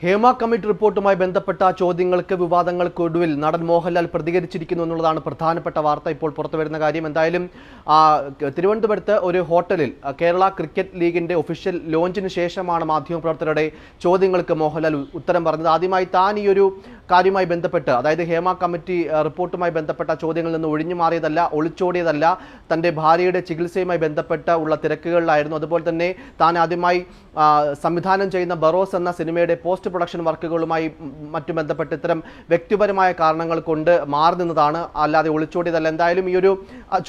Hema committee റിപ്പോർട്ടുമായി ബന്ധപ്പെട്ട ചോദ്യങ്ങൾക്ക് വിവാദങ്ങൾക്ക് ഒടുവിൽ നടൻ മോഹൻലാൽ പ്രതികരിച്ചിരിക്കുന്നു എന്നുള്ളതാണ് പ്രധാനപ്പെട്ട വാർത്ത. ഇപ്പോൾ പുറത്തു വരുന്ന കാര്യം എന്തായാലും തിരുവനന്തപുരത്ത് ഒരു ഹോട്ടലിൽ കേരള ക്രിക്കറ്റ് ലീഗിന്റെ ഒഫീഷ്യൽ ലോഞ്ചിന് ശേഷമാണ് മാധ്യമപ്രവർത്തകരുടെ ചോദ്യങ്ങൾക്ക് മോഹൻലാൽ ഉത്തരം പറഞ്ഞത്. ആദ്യമായി താൻ ഈ ഒരു കാര്യവുമായി ബന്ധപ്പെട്ട് അതായത് ഹേമ കമ്മിറ്റി റിപ്പോർട്ടുമായി ബന്ധപ്പെട്ട ചോദ്യങ്ങളിൽ നിന്ന് ഒഴിഞ്ഞു മാറിയതല്ല ഒളിച്ചോടിയതല്ല തന്റെ ഭാര്യയുടെ ചികിത്സയുമായി ബന്ധപ്പെട്ട് ഉള്ള തിരക്കുകളിലായിരുന്നു. അതുപോലെ തന്നെ താൻ ആദ്യമായി സംവിധാനം ചെയ്യുന്ന ബറോസ് എന്ന സിനിമയുടെ പോസ്റ്റ് പ്രൊഡക്ഷൻ വർക്കുകളുമായി മറ്റു ബന്ധപ്പെട്ട് ഇത്തരം വ്യക്തിപരമായ കാരണങ്ങൾ കൊണ്ട് മാറി നിന്നതാണ്. അല്ലാതെ ഒളിച്ചോടിയതല്ല. എന്തായാലും ഈ ഒരു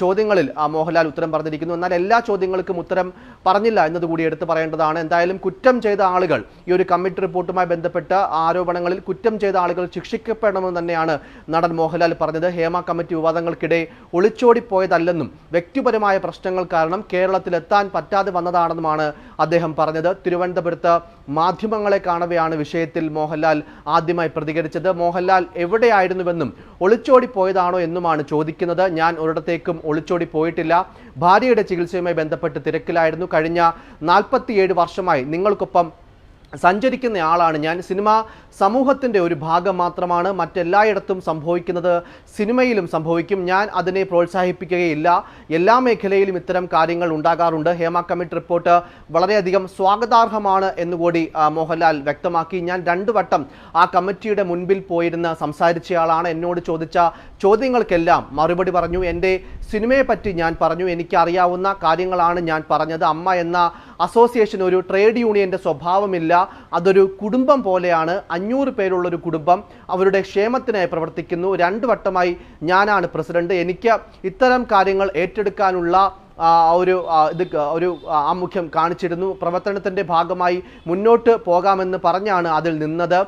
ചോദ്യങ്ങളിൽ മോഹൻലാൽ ഉത്തരം പറഞ്ഞിരിക്കുന്നു. എന്നാൽ എല്ലാ ചോദ്യങ്ങൾക്കും ഉത്തരം പറഞ്ഞില്ല എന്നതുകൂടി എടുത്തു പറയേണ്ടതാണ്. എന്തായാലും കുറ്റം ചെയ്ത ആളുകൾ ഈ ഒരു കമ്മിറ്റി റിപ്പോർട്ടുമായി ബന്ധപ്പെട്ട ആരോപണങ്ങളിൽ കുറ്റം ചെയ്ത ആളുകൾ ശിക്ഷിക്കപ്പെടണമെന്ന് തന്നെയാണ് നടൻ മോഹൻലാൽ പറഞ്ഞത്. ഹേമ കമ്മിറ്റി വിവാദങ്ങൾക്കിടെ ഒളിച്ചോടിപ്പോയതല്ലെന്നും വ്യക്തിപരമായ പ്രശ്നങ്ങൾ കാരണം കേരളത്തിലെത്താൻ പറ്റാതെ വന്നതാണെന്നുമാണ് അദ്ദേഹം പറഞ്ഞത്. തിരുവനന്തപുരത്ത് മാധ്യമങ്ങളെ കാണവെയാണ് വിഷയത്തിൽ മോഹൻലാൽ ആദ്യമായി പ്രതികരിച്ചത്. മോഹൻലാൽ എവിടെയായിരുന്നുവെന്നും ഒളിച്ചോടി പോയതാണോ എന്നുമാണ് ചോദിക്കുന്നത്. ഞാൻ ഒരിടത്തേക്കും ഒളിച്ചോടി പോയിട്ടില്ല ഭാര്യയുടെ ചികിത്സയുമായി ബന്ധപ്പെട്ട് തിരക്കിലായിരുന്നു. കഴിഞ്ഞ നാൽപ്പത്തിയേഴ് വർഷമായി നിങ്ങൾക്കൊപ്പം സഞ്ചരിക്കുന്ന ആളാണ് ഞാൻ. സിനിമ സമൂഹത്തിന്റെ ഒരു ഭാഗം മാത്രമാണ് മറ്റെല്ലായിടത്തും സംഭവിക്കുന്നത്. സിനിമയിലും സംഭവിക്കും. ഞാൻ അതിനെ പ്രോത്സാഹിപ്പിക്കുകയില്ല. എല്ലാ മേഖലയിലും ഇത്തരം കാര്യങ്ങൾ ഉണ്ടാകാറുണ്ട്. ഹേമ കമ്മിറ്റി റിപ്പോർട്ട് വളരെയധികം സ്വാഗതാർഹമാണ് എന്നുകൂടി മോഹൻലാൽ വ്യക്തമാക്കി. ഞാൻ രണ്ടു വട്ടം ആ കമ്മിറ്റിയുടെ മുൻപിൽ പോയിരുന്ന് സംസാരിച്ചയാളാണ്. എന്നോട് ചോദിച്ച ചോദ്യങ്ങൾക്കെല്ലാം മറുപടി പറഞ്ഞു. എന്റെ സിനിമയെ പറ്റി ഞാൻ പറഞ്ഞു. എനിക്കറിയാവുന്ന കാര്യങ്ങളാണ് ഞാൻ പറഞ്ഞത്. അമ്മ എന്ന അസോസിയേഷൻ ഒരു ട്രേഡ് യൂണിയന്റെ സ്വഭാവമില്ല. അതൊരു കുടുംബം പോലെയാണ്. അഞ്ഞൂറ് പേരുള്ള ഒരു കുടുംബം അവരുടെ ക്ഷേമത്തിനായി പ്രവർത്തിക്കുന്നു. രണ്ട് വട്ടമായി ഞാനാണ് പ്രസിഡന്റ്. എനിക്ക് ഇത്തരം കാര്യങ്ങൾ ഏറ്റെടുക്കാനുള്ള ഒരു ഇത് ഒരു ആമുഖ്യം കാണിച്ചിരുന്നു. പ്രവർത്തനത്തിന്റെ ഭാഗമായി മുന്നോട്ട് പോകാമെന്ന് പറഞ്ഞാണ് അതിൽ നിന്നത്.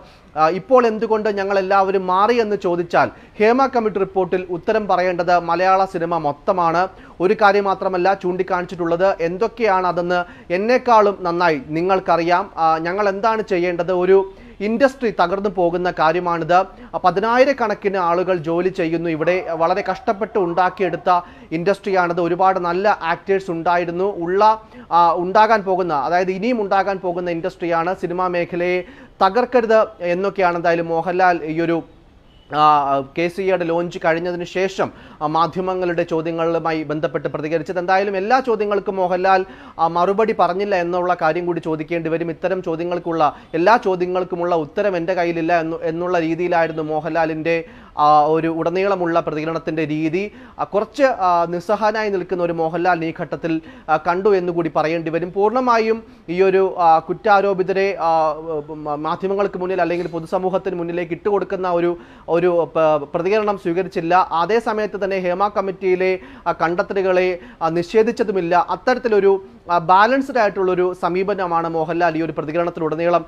ഇപ്പോൾ എന്തുകൊണ്ട് ഞങ്ങൾ എല്ലാവരും മാറി എന്ന് ചോദിച്ചാൽ ഹേമ കമ്മിറ്റി റിപ്പോർട്ടിൽ ഉത്തരം പറയേണ്ടത് മലയാള സിനിമ മൊത്തമാണ്. ഒരു കാര്യം മാത്രമല്ല ചൂണ്ടിക്കാണിച്ചിട്ടുള്ളത് എന്തൊക്കെയാണ് അതെന്ന് എന്നെക്കാളും നന്നായി നിങ്ങൾക്കറിയാം. ഞങ്ങൾ എന്താണ് ചെയ്യേണ്ടത്? ഒരു ഇൻഡസ്ട്രി തകർന്നു പോകുന്ന കാര്യമാണിത്. പതിനായിരക്കണക്കിന് ആളുകൾ ജോലി ചെയ്യുന്നു. ഇവിടെ വളരെ കഷ്ടപ്പെട്ട് ഉണ്ടാക്കിയെടുത്ത ഇൻഡസ്ട്രിയാണിത്. ഒരുപാട് നല്ല ആക്ടേഴ്സ് ഉണ്ടായിരുന്നു. ഉള്ള ഉണ്ടാകാൻ പോകുന്ന അതായത് ഇനിയും ഉണ്ടാകാൻ പോകുന്ന ഇൻഡസ്ട്രിയാണ് സിനിമാ മേഖലയെ തകർക്കരുത് എന്നൊക്കെയാണ് എന്തായാലും മോഹൻലാൽ ഈ ഒരു കെ സി എയുടെ ലോഞ്ച് കഴിഞ്ഞതിന് ശേഷം മാധ്യമങ്ങളുടെ ചോദ്യങ്ങളുമായി ബന്ധപ്പെട്ട് പ്രതികരിച്ചത്. എന്തായാലും എല്ലാ ചോദ്യങ്ങൾക്കും മോഹൻലാൽ മറുപടി പറഞ്ഞില്ല എന്നുള്ള കാര്യം കൂടി ചോദിക്കേണ്ടി വരും. ഇത്തരം ചോദ്യങ്ങൾക്കുള്ള എല്ലാ ചോദ്യങ്ങൾക്കുമുള്ള ഉത്തരം എന്റെ കയ്യിലില്ല എന്നു എന്നുള്ള രീതിയിലായിരുന്നു മോഹൻലാലിന്റെ ഒരു ഉടനീളമുള്ള പ്രതികരണത്തിന്റെ രീതി. കുറച്ച് നിസ്സഹനായി നിൽക്കുന്ന ഒരു മോഹൻലാൽ ഈ ഘട്ടത്തിൽ കണ്ടു എന്നുകൂടി പറയേണ്ടി വരും. പൂർണമായും ഈ ഒരു കുറ്റാരോപിതരെ മാധ്യമങ്ങൾക്ക് മുന്നിൽ അല്ലെങ്കിൽ പൊതുസമൂഹത്തിന് മുന്നിലേക്ക് ഇട്ടുകൊടുക്കുന്ന ഒരു ഒരു പ്രതികരണം സ്വീകരിച്ചില്ല. അതേ സമയത്ത് തന്നെ ഹേമ കമ്മിറ്റിയിലെ കണ്ടെത്തലുകളെ നിഷേധിച്ചതുമില്ല. അത്തരത്തിലൊരു ബാലൻസ്ഡ് ആയിട്ടുള്ളൊരു സമീപനമാണ് മോഹൻലാൽ ഈ ഒരു പ്രതികരണത്തിലുടനീളം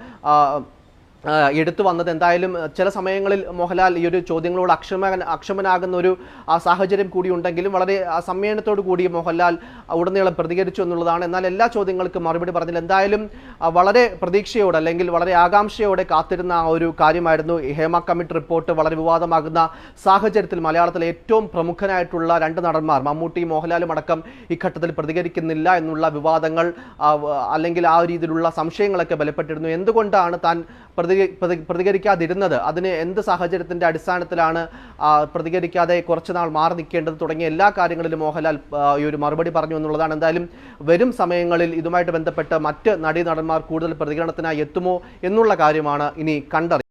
എടുത്തു വന്നത്. എന്തായാലും ചില സമയങ്ങളിൽ മോഹൻലാൽ ഈ ഒരു ചോദ്യങ്ങളോട് അക്ഷമ അക്ഷമനാകുന്ന ഒരു സാഹചര്യം കൂടി ഉണ്ടെങ്കിലും വളരെ ആ, സംയമനത്തോടു കൂടി മോഹൻലാൽ ഉടനീളം പ്രതികരിച്ചു എന്നുള്ളതാണ്. എന്നാൽ എല്ലാ ചോദ്യങ്ങൾക്കും മറുപടി പറഞ്ഞില്ല. എന്തായാലും വളരെ പ്രതീക്ഷയോടെ അല്ലെങ്കിൽ വളരെ ആകാംക്ഷയോടെ കാത്തിരുന്ന ആ ഒരു കാര്യമായിരുന്നു ഹേമ കമ്മിറ്റി റിപ്പോർട്ട്. വളരെ വിവാദമാകുന്ന സാഹചര്യത്തിൽ മലയാളത്തിലെ ഏറ്റവും പ്രമുഖനായിട്ടുള്ള രണ്ട് നടന്മാർ മമ്മൂട്ടി മോഹൻലാലും അടക്കം ഇഘട്ടത്തിൽ പ്രതികരിക്കുന്നില്ല എന്നുള്ള വിവാദങ്ങൾ അല്ലെങ്കിൽ ആ രീതിയിലുള്ള സംശയങ്ങളൊക്കെ ബലപ്പെട്ടിരുന്നു. എന്തുകൊണ്ടാണ് താൻ പ്രതി- പ്രതികരിക്കാതിരുന്നത്. അതിന് എന്ത് സാഹചര്യത്തിന്റെ അടിസ്ഥാനത്തിലാണ് പ്രതികരിക്കാതെ കുറച്ചുനാൾ മാറി നിൽക്കേണ്ടത് തുടങ്ങിയ എല്ലാ കാര്യങ്ങളിലും മോഹൻലാൽ ഈ ഒരു മറുപടി പറഞ്ഞു എന്നുള്ളതാണ്. എന്തായാലും വരും സമയങ്ങളിൽ ഇതുമായിട്ട് ബന്ധപ്പെട്ട് മറ്റ് നടീ നടന്മാർ കൂടുതൽ പ്രതികരണത്തിനായി എത്തുമോ എന്നുള്ള കാര്യമാണ് ഇനി കണ്ടറിയുന്നത്